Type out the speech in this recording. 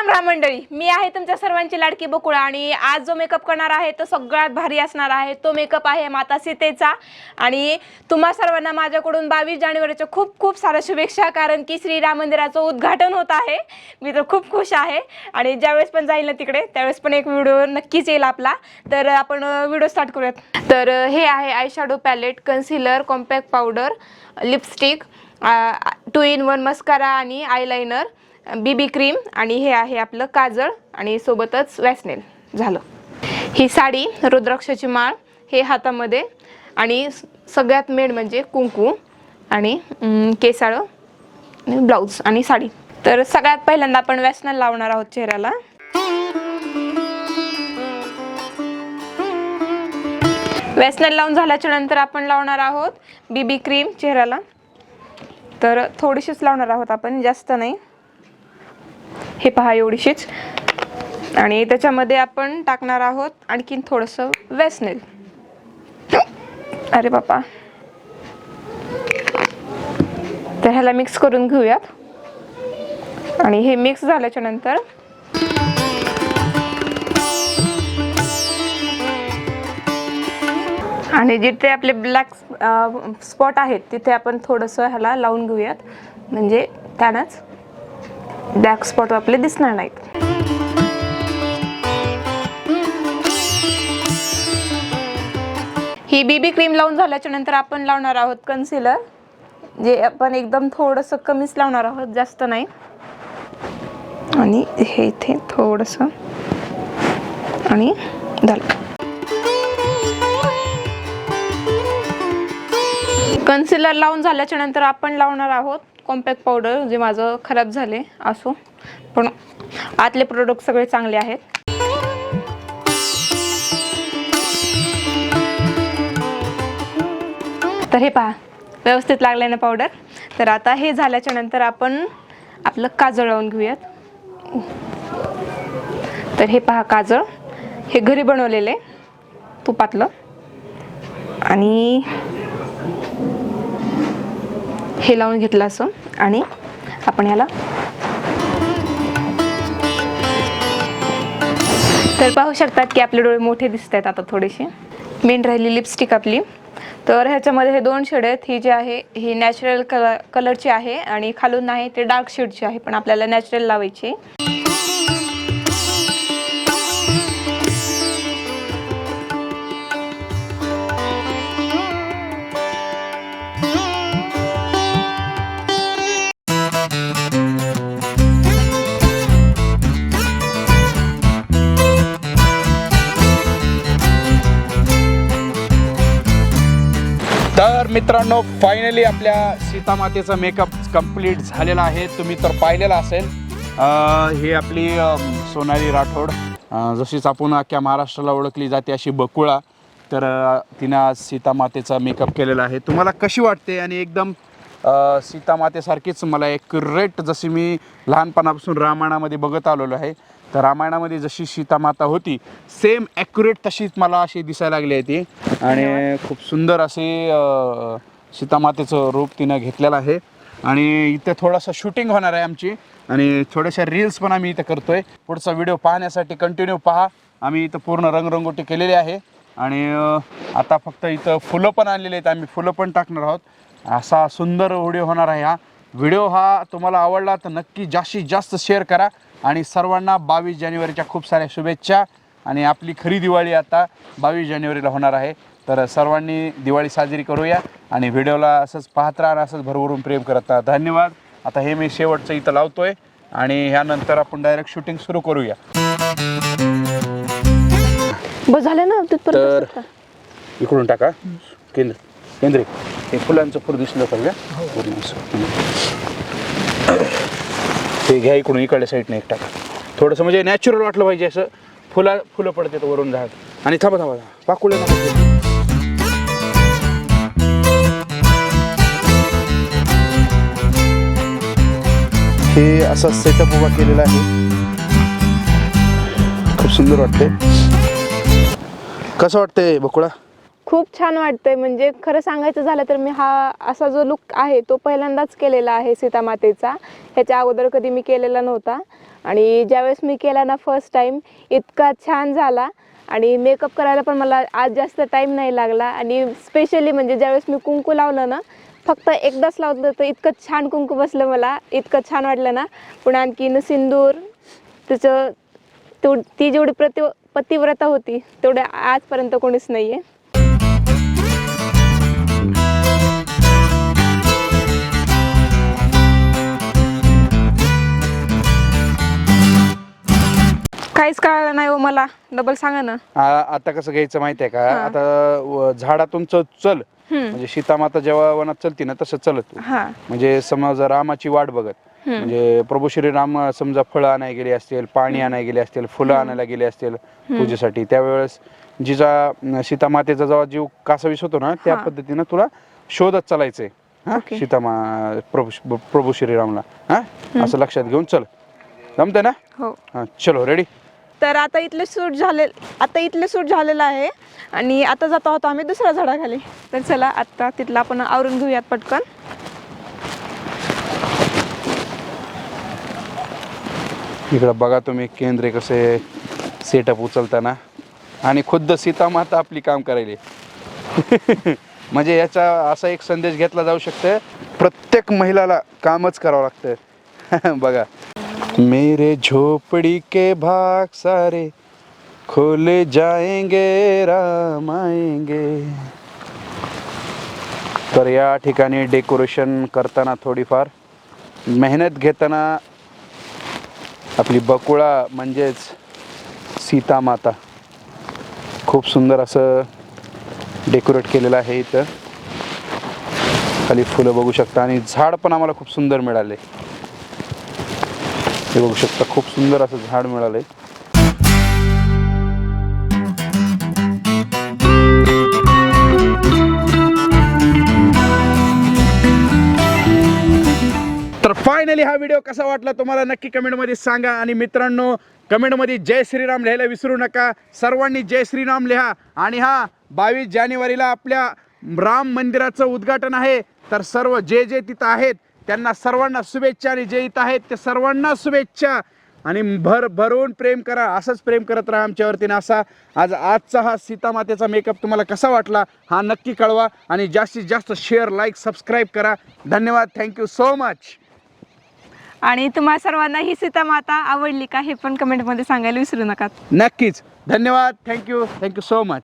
राम राम मंडळी. मी आहे तुमच्या सर्वांची लाडकी बकुळा आणि आज जो मेकअप करणार आहे तो सगळ्यात भारी असणार आहे. तो मेकअप आहे माता सीतेचा. आणि तुम्हा सर्वांना माझ्याकडून बावीस जानेवारीच्या खूप खूप साऱ्या शुभेच्छा कारण की श्रीराम मंदिराचं उद्घाटन होत आहे. मी तर खूप खुश आहे. आणि ज्यावेळेस पण जाईल ना तिकडे त्यावेळेस पण एक व्हिडिओ नक्कीच येईल आपला. तर आपण व्हिडिओ स्टार्ट करूयात. तर हे आहे eye shadow palette concealer compact powder lipstick two in one mascara आणि आयलाइनर बीबी क्रीम आणि हे आहे आपलं काजळ आणि सोबतच वॅसनेल झालं. ही साडी रुद्राक्षाची माळ हे हातामध्ये आणि सगळ्यात मेन म्हणजे कुंकू आणि केसाळं आणि ब्लाऊज आणि साडी. तर सगळ्यात पहिल्यांदा आपण वॅसनेल लावणार आहोत चेहऱ्याला. वॅसनेल लावून झाल्याच्यानंतर आपण लावणार आहोत बीबी क्रीम चेहऱ्याला. तर थोडीशीच लावणार आहोत आपण जास्त नाही. हे पहा एवढीशीच. आणि त्याच्यामध्ये आपण टाकणार आहोत आणखीन थोडंसं वेसनेल. अरे बापा. तर ह्याला मिक्स करून घेऊयात. आणि हे मिक्स झाल्याच्यानंतर आणि जिथे आपले ब्लॅक स्पॉट आहेत तिथे आपण थोडंसं ह्याला लावून घेऊयात. म्हणजे त्यानंच ब्लॅक स्पॉट आपले दिसणार नाहीत. ही बीबी क्रीम लावून झाल्याच्यानंतर आपण लावणार आहोत कन्सिलर जे आपण एकदम थोडंसं कमीच लावणार आहोत जास्त नाही. आणि हे इथे थोडंसं आणि झालं. कन्सिलर लावून झाल्याच्यानंतर आपण लावणार आहोत कॉम्पॅक्ट पावडर जे माझं खराब झाले असो. पण आतले प्रोडक्ट सगळे चांगले आहेत. तर हे पहा व्यवस्थित लागलं ना पावडर तर आता हे झाल्याच्यानंतर आपण आपलं काजळ लावून घेऊयात. तर हे पहा काजळ. हे घरी बनवलेले तुपातलं. आणि हे लावून घेतलं असं आणि आपण याला तर पाहू शकतात की आपले डोळे मोठे दिसत आहेत आता थोडेसे. मेन राहिली लिपस्टिक आपली. तर ह्याच्यामध्ये हे दोन शेड आहेत. ही जी आहे ही नॅचरल कलर कलरची आहे आणि खालून आहे ते डार्क शेडची आहे पण आपल्याला नॅचरल लावायची मित्रांनो फायनली आपल्या सीतामातेचा मेकअप कंप्लीट झालेला आहे. तुम्ही तर पाहिलेला असेल. हे ही आपली सोनाली राठोड. जशीच आपण अख्ख्या महाराष्ट्राला ओळखली जाते अशी बकुळा तर तिनं आज सीतामातेचा मेकअप केलेला आहे. तुम्हाला कशी वाटते? आणि एकदम सीतामातेसारखीच मला एक रेट जशी मी लहानपणापासून रामायणामध्ये बघत आलेलो आहे तर रामायणामध्ये जशी सीतामाता होती सेम ॲक्युरेट तशीच मला अशी दिसायला लागली आहे ती. आणि खूप सुंदर असे सीतामातेचं रूप तिनं घेतलेलं आहे. आणि इथं थोडंसं शूटिंग होणार आहे आमची. आणि थोड्याशा रील्स पण आम्ही इथं आहे पुढचा व्हिडिओ पाहण्यासाठी कंटिन्यू पहा. आम्ही इथं पूर्ण रंगरंगोटी केलेली आहे. आणि आता फक्त इथं फुलं पण आणलेली आहेत. आम्ही फुलं पण टाकणार आहोत. असा सुंदर व्हिडिओ होणार आहे हा. व्हिडिओ हा तुम्हाला आवडला तर नक्की जास्तीत जास्त शेअर करा. आणि सर्वांना बावीस जानेवारीच्या खूप साऱ्या शुभेच्छा. आणि आपली खरी दिवाळी आता बावीस जानेवारीला होणार आहे. तर सर्वांनी दिवाळी साजरी करूया आणि व्हिडिओला असंच पाहत राहा आणि असंच भरभरून प्रेम करत राहा. धन्यवाद. आता हे मी शेवटचं इथं लावतोय आणि ह्यानंतर आपण डायरेक्ट शूटिंग सुरू करूया. बस झालं ना? तर? इकडून टाका. केंद्र केंद्रे हे फुलांचं फूल दिसलं पाहिजे पूर्ण असं. ते घ्या इकडून इकडल्या साईडने एक टाका. थोडंसं म्हणजे नॅचरल वाटलं पाहिजे असं. फुला फुलं पडतात वरून झाड. आणि थांबा थांबा पाकुळे हे असा सेटअप उभा केलेला आहे. खूप सुंदर वाटते कसं वाटतंय बकुळा? खूप छान वाटतंय. म्हणजे खरं सांगायचं झालं तर मी हा असा जो लुक आहे तो पहिल्यांदाच केलेला आहे सीतामातेचा. ह्याच्या अगोदर कधी मी केलेला नव्हता. आणि ज्यावेळेस मी केला ना फर्स्ट टाईम इतका छान झाला. आणि मेकअप करायला पण मला आज जास्त टाईम नाही लागला. आणि स्पेशली म्हणजे ज्यावेळेस मी कुंकू लावलं ना फक्त एकदाच लावलं तर इतकं छान कुंकू बसलं मला. इतकं छान वाटलं ना. पुन्हा आणखीन सिंदूर तिचं तेव ती जेवढी प्रति पतिव्रता होती तेवढ्या आजपर्यंत कोणीच नाही आहे काहीच कळलं नाही हो मला. डबल सांगा ना. आ- आता कसं घ्यायचं माहिती आहे का. आता व- झाडातून च- चल. म्हणजे सीतामाता जेव्हा वनात चलती ना तसं चलत तू. हा. म्हणजे समजा रामाची वाट बघत. म्हणजे प्रभू श्रीराम समजा फळं आणायला गेले असतील पाणी आणायला गेले असतील फुलं आणायला गेले असतील पूजेसाठी त्यावेळेस जिचा अं, सीतामातेचा जेव्हा जीव कासावीस होतो ना त्या. पद्धतीनं तुला शोधत चालायचंय. हा? ओके. सीतामा प्रभू प्रभू श्रीरामला. हा? असं लक्षात घेऊन चल. जमतंय ना? हो. हा चलो रेडी तर आता इथले सूट झाले आता इथले सूट झालेलं आहे. आणि आता जातो आहोत आम्ही दुसऱ्या झाडाखाली. तर चला आत्ता तिथलं आपण आवरून घेऊयात पटकन. इकडं बघा तुम्ही केंद्रे कसे सेटअप उचलताना. आणि खुद्द सीतामाता आपली काम करायली. म्हणजे याचा असा एक संदेश घेतला जाऊ शकतो प्रत्येक महिलाला कामच करावं लागतं बघा. मेरे झोपडी के भाग सारे खोले जाएंगे राम आएंगे। तर या ठिकाणी डेकोरेशन करताना थोडीफार मेहनत घेताना आपली बकुळा म्हणजेच सीता माता खूप सुंदर असं डेकोरेट केलेलं आहे इथं. खाली फुलं बघू शकता आणि झाड पण आम्हाला खूप सुंदर मिळाले. हे बघू शकता खूप सुंदर असं झाड मिळालंय. तर फायनली हा व्हिडिओ कसा वाटला तुम्हाला नक्की कमेंटमध्ये सांगा. आणि मित्रांनो कमेंटमध्ये जय श्रीराम लिहायला विसरू नका. सर्वांनी जय श्रीराम लिहा. आणि हा बावीस जानेवारीला आपल्या राम मंदिराचं उद्घाटन आहे. तर सर्व जे जे तिथं आहेत त्यांना सर्वांना शुभेच्छा आणि जे इथं आहेत ते सर्वांना शुभेच्छा. आणि भर भरून प्रेम करा असंच प्रेम करत राहा आमच्यावरतीनं असा आज आजचा हा सीतामातेचा मेकअप तुम्हाला कसा वाटला हा नक्की कळवा. आणि जास्तीत जास्त शेअर लाईक सबस्क्राईब करा. धन्यवाद. थँक्यू सो मच आणि तुम्हा सर्वांना ही सीता माता आवडली का हे पण कमेंटमध्ये सांगायला विसरू नका. नक्कीच. धन्यवाद. Thank you thank you so much